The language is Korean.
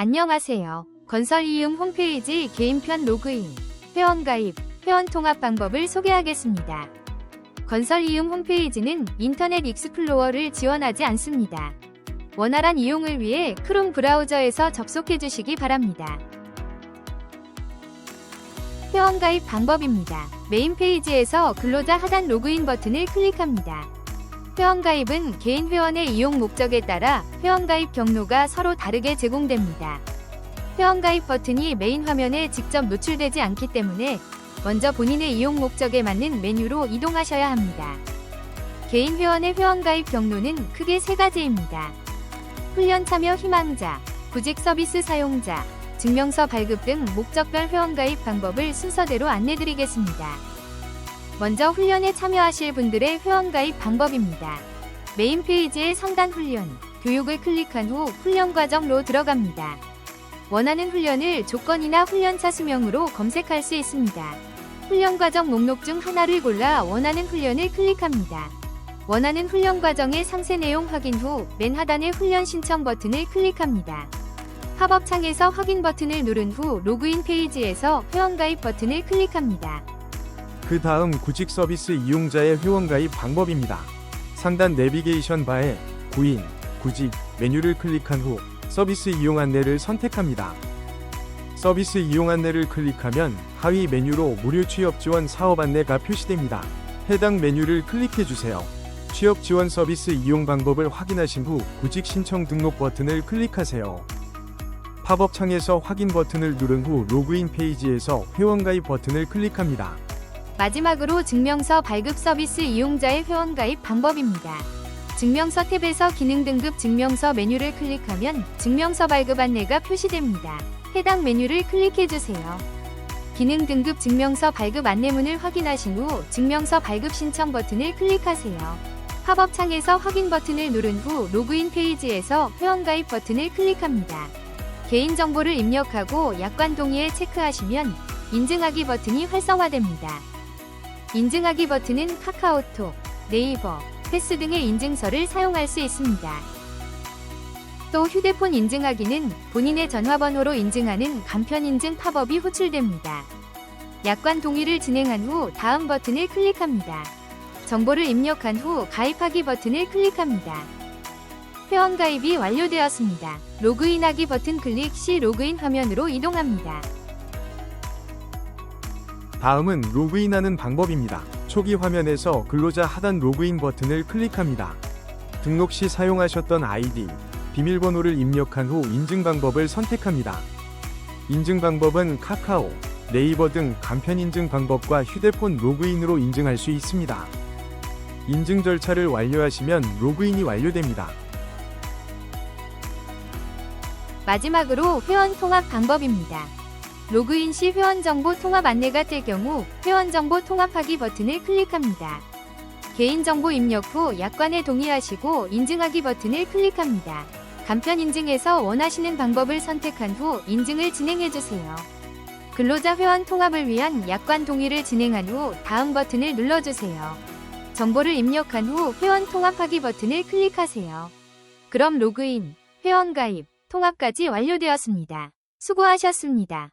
안녕하세요. 건설 이음 홈페이지 개인편 로그인, 회원 가입, 회원 통합 방법을 소개하겠습니다. 건설 이음 홈페이지는 인터넷 익스플로어를 지원하지 않습니다. 원활한 이용을 위해 크롬 브라우저에서 접속해 주시기 바랍니다. 회원 가입 방법입니다. 메인 페이지에서 근로자 하단 로그인 버튼을 클릭합니다. 회원 가입은 개인 회원의 이용 목적에 따라 회원 가입 경로가 서로 다르게 제공됩니다. 회원 가입 버튼이 메인 화면에 직접 노출되지 않기 때문에 먼저 본인의 이용 목적에 맞는 메뉴로 이동하셔야 합니다. 개인 회원의 회원 가입 경로는 크게 세 가지입니다. 훈련 참여 희망자, 구직 서비스 사용자, 증명서 발급 등 목적별 회원 가입 방법을 순서대로 안내드리겠습니다. 먼저 훈련에 참여하실 분들의 회원 가입 방법입니다. 메인 페이지의 상단 훈련, 교육을 클릭한 후 훈련 과정로 들어갑니다. 원하는 훈련을 조건이나 훈련차 수명으로 검색할 수 있습니다. 훈련 과정 목록 중 하나를 골라 원하는 훈련을 클릭합니다. 원하는 훈련 과정의 상세 내용 확인 후 맨 하단의 훈련 신청 버튼을 클릭합니다. 팝업 창에서 확인 버튼을 누른 후 로그인 페이지에서 회원 가입 버튼을 클릭합니다. 그 다음 구직 서비스 이용자의 회원 가입 방법입니다. 상단 내비게이션 바에 구인, 구직 메뉴를 클릭한 후 서비스 이용 안내를 선택합니다. 서비스 이용 안내를 클릭하면 하위 메뉴로 무료 취업 지원 사업 안내가 표시됩니다. 해당 메뉴를 클릭해 주세요. 취업 지원 서비스 이용 방법을 확인하신 후 구직 신청 등록 버튼을 클릭하세요. 팝업 창에서 확인 버튼을 누른 후 로그인 페이지에서 회원 가입 버튼을 클릭합니다. 마지막으로 증명서 발급 서비스 이용자의 회원 가입 방법입니다. 증명서 탭에서 기능 등급 증명서 메뉴를 클릭하면 증명서 발급 안내가 표시됩니다. 해당 메뉴를 클릭해 주세요. 기능 등급 증명서 발급 안내문을 확인하신 후 증명서 발급 신청 버튼을 클릭하세요. 팝업 창에서 확인 버튼을 누른 후 로그인 페이지에서 회원 가입 버튼을 클릭합니다. 개인정보를 입력하고 약관 동의에 체크하시면 인증하기 버튼이 활성화됩니다. 인증하기 버튼은 카카오톡, 네이버, 패스 등의 인증서를 사용할 수 있습니다. 또 휴대폰 인증하기는 본인의 전화번호로 인증하는 간편 인증 팝업이 호출됩니다. 약관 동의를 진행한 후 다음 버튼을 클릭합니다. 정보를 입력한 후 가입하기 버튼을 클릭합니다. 회원 가입이 완료되었습니다. 로그인하기 버튼 클릭 시 로그인 화면으로 이동합니다. 다음은 로그인하는 방법입니다. 초기 화면에서 근로자 하단 로그인 버튼을 클릭합니다. 등록 시 사용하셨던 아이디, 비밀번호를 입력한 후 인증 방법을 선택합니다. 인증 방법은 카카오, 네이버 등 간편 인증 방법과 휴대폰 로그인으로 인증할 수 있습니다. 인증 절차를 완료하시면 로그인이 완료됩니다. 마지막으로 회원 통합 방법입니다. 로그인 시 회원 정보 통합 안내가 뜰 경우 회원 정보 통합하기 버튼을 클릭합니다. 개인 정보 입력 후 약관에 동의하시고 인증하기 버튼을 클릭합니다. 간편 인증에서 원하시는 방법을 선택한 후 인증을 진행해 주세요. 근로자 회원 통합을 위한 약관 동의를 진행한 후 다음 버튼을 눌러주세요. 정보를 입력한 후 회원 통합하기 버튼을 클릭하세요. 그럼 로그인, 회원 가입, 통합까지 완료되었습니다. 수고하셨습니다.